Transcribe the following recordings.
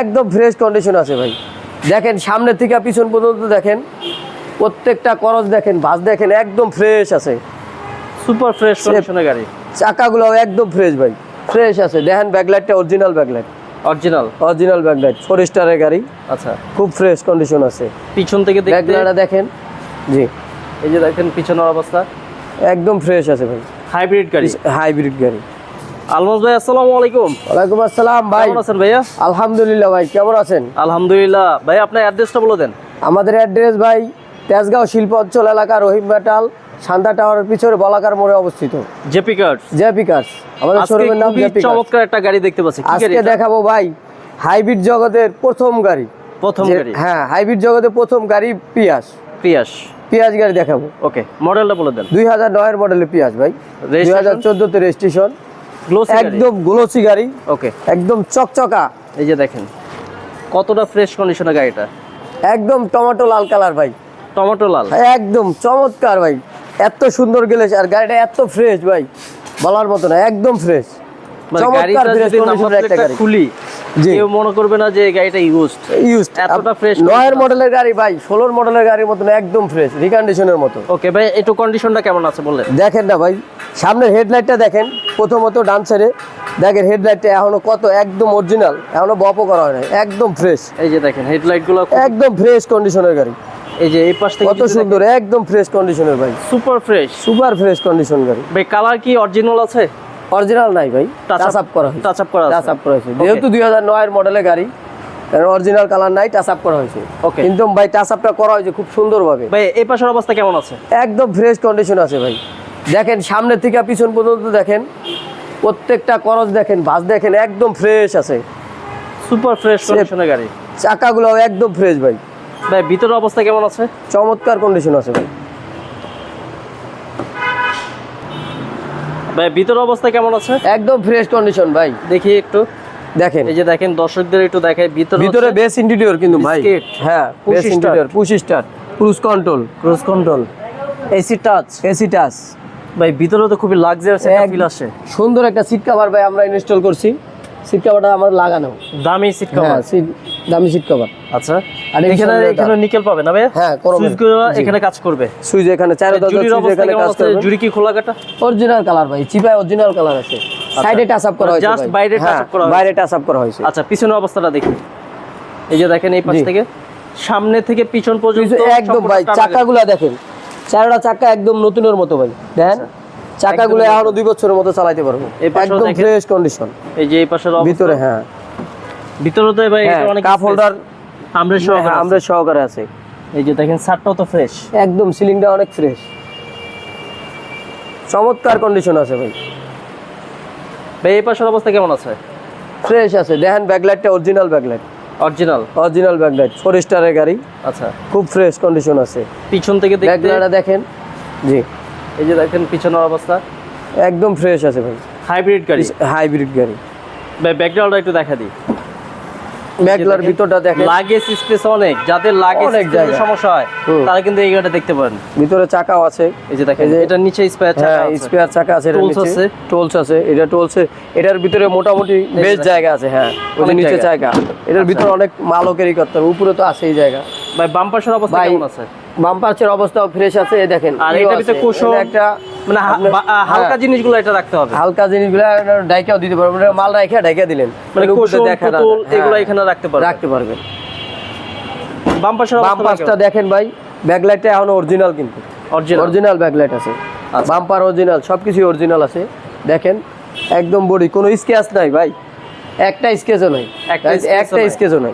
একদম fresh condition আছে ভাই। দেখেন সামনের থেকে পিছন পর্যন্ত দেখেন প্রত্যেকটা করজ দেখেন বাস দেখেন একদম ফ্রেশ আছে। সুপার ফ্রেশ কন্ডিশনের গাড়ি। চাকাগুলো একদম ফ্রেশ ভাই। ফ্রেশ আছে। দেখেন ব্যাকলাইটটা original backlight original original backlight four স্টারের গাড়ি। আচ্ছা। খুব ফ্রেশ কন্ডিশন আছে। পিছন থেকে ব্যাকলাইটটা দেখেন। জি। এই যে দেখেন পিছনের অবস্থা। একদম ফ্রেশ আছে ভাই। হাইব্রিড গাড়ি। হাইব্রিড গাড়ি। আলমাস ভাই আসসালামু আলাইকুম। ওয়ালাইকুম আসসালাম ভাই। কেমন আছেন ভাইয়া? আলহামদুলিল্লাহ ভাই কেমন আছেন? আলহামদুলিল্লাহ। ভাই আপনার অ্যাড্রেসটা বলে দেন। আমাদের অ্যাড্রেস ভাই তেজগাঁও শিল্প অঞ্চল এলাকা রহিম মেটাল সান্দা টাওয়ারের পিছনে বলাকার মোড়ে অবস্থিত। JP cards. জেপি কার্স আমাদের শোরুমের নাম জেপি কার্স চমৎকার একটা গাড়ি দেখতে পাচ্ছি। আজকে দেখাবো ভাই হাইব্রিড জগতের প্রথম গাড়ি। প্রথম গাড়ি। হ্যাঁ হাইব্রিড জগতের প্রথম গাড়ি পিয়াস। পিয়াস। গাড়ি দেখাবো। ওকে মডেলটা বলে দেন। দুই হাজার নয়ের মডেলের পিয়াস ভাই। দুই হাজার চোদ্দতে রেজিস্ট্রেশন একদম গ্লোসি গাড়ি। ওকে একদম চকচকা। এই যে দেখেন কতটা ফ্রেশ কন্ডিশনের গাড়িটা? একদম টমেটো লাল কালার ভাই। টমেটো লাল? একদম চমৎকার ভাই। এত সুন্দর গেলে আর গাড়িটা এত ফ্রেশ ভাই। বলার মতো না একদম ফ্রেশ মানে চমৎকার ফ্রেশ কন্ডিশনের একটা গাড়ি। খুলি। কেউ মনে করবে না যে গাড়িটা ইউজড ইউজড এতটা fresh নয়ের মডেলের গাড়ি ভাই ষোলোর মডেলের গাড়ির মতন একদম ফ্রেশ রিকন্ডিশনের মতো। ওকে ভাই একটু কন্ডিশনটা কেমন আছে বললেন দেখেন না ভাই সামনের হেডলাইটটা দেখেন প্রথমত ডান সাইডে দেখেন হেডলাইটটা এখনও কত একদম অরিজিনাল এখনও বপও করা হয় না একদম ফ্রেশ এই যে দেখেন হেডলাইটগুলো একদম ফ্রেশ কন্ডিশনের গাড়ি। এই যে এই পাশ থেকে কত সুন্দর একদম ফ্রেশ কন্ডিশনের ভাই। Super fresh super fresh condition গাড়ি। ভাই কালার কি অরিজিনাল আছে? অরিজিনাল নাই ভাই। টাচ আপ করা হয়েছে। টাচ আপ করা টাচ আপ করা হয়েছে। যেহেতু দুই হাজার নয়ের মডেলের গাড়ি অরিজিনাল কালার নাই টাচ আপ করা হয়েছে। ওকে কিন্তু ভাই টাচ আপটা করা হয়েছে খুব সুন্দরভাবে। ভাই এই পাশের অবস্থা কেমন আছে? একদম ফ্রেশ কন্ডিশন আছে ভাই। দেখেন সামনের থেকে পিছন পর্যন্ত দেখেন প্রত্যেকটা করজ দেখেন বাস দেখেন একদম ফ্রেশ আছে। সুপার ফ্রেশ কন্ডিশনের গাড়ি। চাকাগুলো একদম ফ্রেশ ভাই। ভাই ভিতরের অবস্থা কেমন আছে? চমৎকার কন্ডিশন আছে ভাই। ভাই ভিতরের অবস্থা কেমন আছে? একদম ফ্রেশ কন্ডিশন ভাই। দেখি একটু। দেখেন। এই যে দেখেন দর্শকদের একটু দেখাই ভিতরে ভিতরে বেস ইন্টেরিয়র কিন্তু ভাই। হ্যাঁ base interior push start cruise control cruise control AC touch AC touch ভাই ভিতরে তো খুবই লাক্সারিয়াস একটা ফিল আসে। সুন্দর একটা সিট কভার ভাই আমরা ইনস্টল করছি। সিট কভারটা আমার লাগানো। দামি সিট হ্যাঁ কভার সিট দামি সিট কভার আচ্ছা। আর এই এখানে এখানে নিকেল পাবে না ভাই হ্যাঁ, করবে। সুইচগুলো এখানে কাজ করবে। সুইচ এখানে চার সুইচ এখানে কাজ করবে? জুরি কি খোলা কাটা? অরিজিনাল কালার ভাই চিপায় অরিজিনাল কালার আছে। সাইডে টাচ আপ করা হয়েছে ভাই। বাইরে touch হ্যাঁ, up করা হয়েছে। বাইরে টাচ আপ করা হয়েছে। আচ্ছা পিছনের অবস্থাটা দেখি। এই যে দেখেন এই পাশ থেকে। সামনে থেকে পিছন পর্যন্ত একদম ভাই চাকাগুলা দেখেন। চারটা চাকা একদম নতুনের মতো ভাই। দেখেন চাকাগুলো একদম এখনও দুই বছরের মতো চালাতে পারব। একদম ফ্রেশ কন্ডিশন এই যে এই পাশের অবস্থা। ভিতরে হ্যাঁ। ভিতরে তো ভাই হ্যাঁ এটা অনেক কাপ হোল্ডার আমরা সহ আমরা সহকারে আছে। এই যে দেখেন সারটাও তো ফ্রেশ একদম সিলিংটা অনেক ফ্রেশ চমৎকার কন্ডিশন আছে ভাই। ভাই এই পাশের অবস্থা কেমন আছে? ফ্রেশ আছে। দেখেন ব্যাকলাইটটা original backlight original original backlight four স্টারের গাড়ি। আচ্ছা। খুব ফ্রেশ কন্ডিশন আছে। পিছন থেকে ব্যাকলাইটটা দেখেন। জি। এই যে দেখেন পিছনের অবস্থা। একদম ফ্রেশ আছে ভাই। হাইব্রিড গাড়ি? হাইব্রিড গাড়ি। ভাই ব্যাকগ্রাউন্ডটা একটু দেখা দিই। ব্যাকলার ভিতরটা দেখেন। লাগেজ স্পেস অনেক যাদের লাগেজ অনেক জায়গা। সমস্যা হয় তারা কিন্তু এই গাড়িটা দেখতে পারেন। ভিতরে চাকাও আছে। এই যে দেখেন এটার নিচে স্পেয়ার চাকা হ্যাঁ আছে। স্পেয়ার চাকা আছে Tools নিচে। আছে। টোলস আছে এটা টোলস এটার ভিতরে মোটামুটি বেশ জায়গা আছে হ্যাঁ ওই নিচে জায়গা। এটার ভিতরে অনেক মালও ক্যারি করতে হবে উপরে তো আছেই জায়গা। ভাই বাম্পাসের অবস্থা কেমন আছে? বাম্পার্সের অবস্থাও ফ্রেশ আছে এই দেখেন আর আছে, ভিতরে কুশন এটা একটা মানে হা- আপনার- বা- আ, হালকা হ্যাঁ, জিনিসগুলো এটা রাখতে হবে। হালকা জিনিসগুলো ডাইকাও দিতে পারবেন মাল রাখা ডাইকা দিলেন। মানে দেখা না পুতুল যায়। হ্যাঁ, এগুলো এখানে রাখতে পারবে রাখতে পারবেন। বাম্পাসের বাম পাশটা দেখেন। ভাই ব্যাকলাইটটা এখন অরিজিনাল কিন্তু। অরিজিনাল অরিজিনাল ব্যাকলাইট আছে। বাম্পার অরিজিনাল সবকিছু অরিজিনাল আছে। দেখেন একদম বডি কোনো স্কেচ নাই ভাই। একটা স্কেচও নাই। একটা স্কেচও নাই।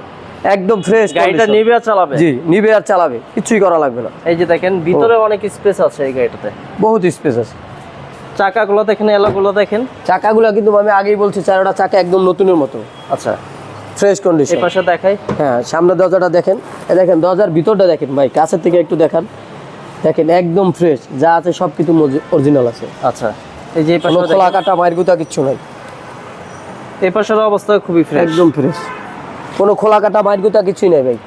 একদম ফ্রেশ গাড়িটা নিবে আর চালাবে? জি নিবে আর চালাবে কিছুই করা লাগবে না। এই যে দেখেন ভিতরে অনেক স্পেস আছে এই গাড়িটাতে। বহুত স্পেস আছে। চাকাগুলো দেখেন এলাগুলো দেখেন। চাকাগুলো কিন্তু আমি আগেই বলছি চারোটা চাকা একদম নতুনের মতো। আচ্ছা। ফ্রেশ কন্ডিশন পাশে দেখাই। হ্যাঁ সামনের দরজাটা দেখেন। দেখেন দরজার ভিতরটা দেখেন ভাই কাছের থেকে একটু দেখান। দেখেন একদম ফ্রেশ যা আছে সব কিছু অরিজিনাল আছে। আচ্ছা এই যে পাশে খোলা কাটা মায়ের গুতা কিচ্ছু নাই। এই পাশের অবস্থা খুবই ফ্রেশ একদম ফ্রেশ কোনো খোলা কাটা মায়ের গুতা কিছুই নেই ভাই।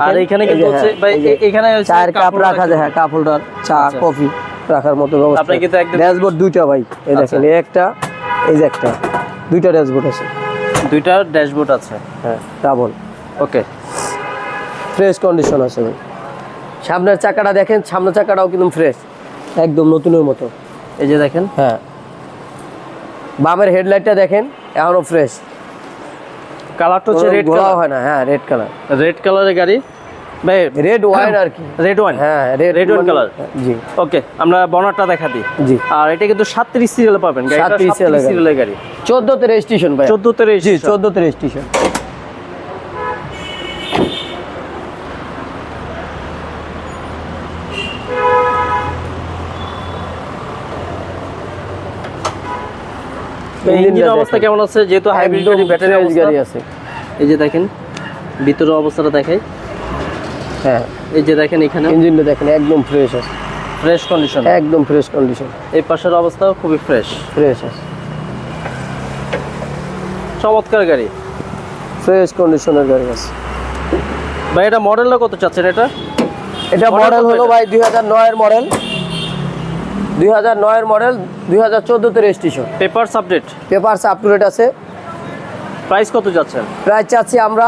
আর এখানে এই কিন্তু হচ্ছে হ্যাঁ, ভাই এখানে চায়ের কাপ রাখা যায় হ্যাঁ কাপ হোল্ডার চা আচ্ছা। কফি রাখার মতো ব্যবস্থা আপনার কিন্তু একদম- ড্যাশবোর্ড দুইটা ভাই এই দেখেন আচ্ছা। এই একটা এই যে একটা দুইটা ড্যাশবোর্ড আছে। দুইটা ড্যাশবোর্ড আছে। হ্যাঁ ডাবল। ওকে। ফ্রেশ কন্ডিশন আছে ভাই। সামনের চাকাটা দেখেন সামনের চাকাটাও কিন্তু ফ্রেশ একদম নতুনের মতো। এই যে দেখেন। হ্যাঁ। বামের হেডলাইটটা দেখেন এখনও ফ্রেশ। কালারটা হচ্ছে রেড কালার হয় না হ্যাঁ রেড কালার রেড কালারের গাড়ি? ভাই রেড ওয়াইন আর কি। রেড ওয়াইন হ্যাঁ রেড Red কালার color? জি। ওকে আমরা বনারটা দেখা দিই। জি। আর এটা কিন্তু সাতত্রিশ সিরিয়াল পাবেন। গাড়িটা 37 সাতত্রিশ গাড়ি। সিরিয়ালের গাড়ি। চোদ্দোতে রেজিস্ট্রেশন ভাই। চোদ্দোতে জি রেজিস্ট্রেশন চোদ্দোতে রেজিস্ট্রেশন ইঞ্জিন অবস্থা কেমন আছে? যেহেতু হাইব্রিড গাড়ি ব্যাটারি গাড়ি আছে। এই যে দেখেন ভিতরের অবস্থাটা দেখাই। হ্যাঁ। এই যে দেখেন এখানে। ইঞ্জিনটা দেখেন একদম ফ্রেশ আছে। ফ্রেশ কন্ডিশন একদম ফ্রেশ কন্ডিশন এই পাশের অবস্থাও খুবই ফ্রেশ ফ্রেশ আছে। চমৎকার গাড়ি। ফ্রেশ কন্ডিশনের গাড়ি আছে। ভাই এটা মডেলটা কত চাচ্ছেন এটা? এটা মডেল হলো ভাই দুই হাজার নয়ের মডেল দুই হাজার নয়ের মডেল দুই হাজার চোদ্দোতে registration papers update papers up to date আছে। প্রাইস কত যাচ্ছেন প্রাইস চাচ্ছি আমরা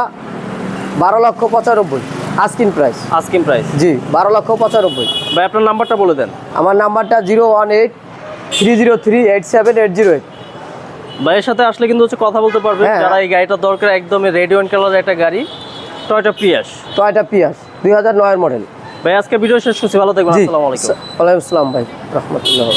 বারো লক্ষ পঁচানব্বই। আস্কিন প্রাইস আস্কিং প্রাইস জি বারো লক্ষ পঁচানব্বই। ভাই আপনার নাম্বারটা বলে দেন। আমার নাম্বারটা zero one eight three zero three eight seven eight zero eight. ভাইয়ের সাথে আসলে কিন্তু হচ্ছে কথা বলতে পারবেন হ্যাঁ। যারা এই গাড়িটা দরকার একদমই রেডিও কালার একটা গাড়ি টয়টা প্রিয়াস টয়টা পিয়াস দুই হাজার নয়ের মডেল। ভাই আজকে ভিডিও শেষ করছি। ভালো থাকবেন। আসসালামু আলাইকুম। ওয়ালাইকুম আসসালাম ভাই। রহমতুল্লাহ।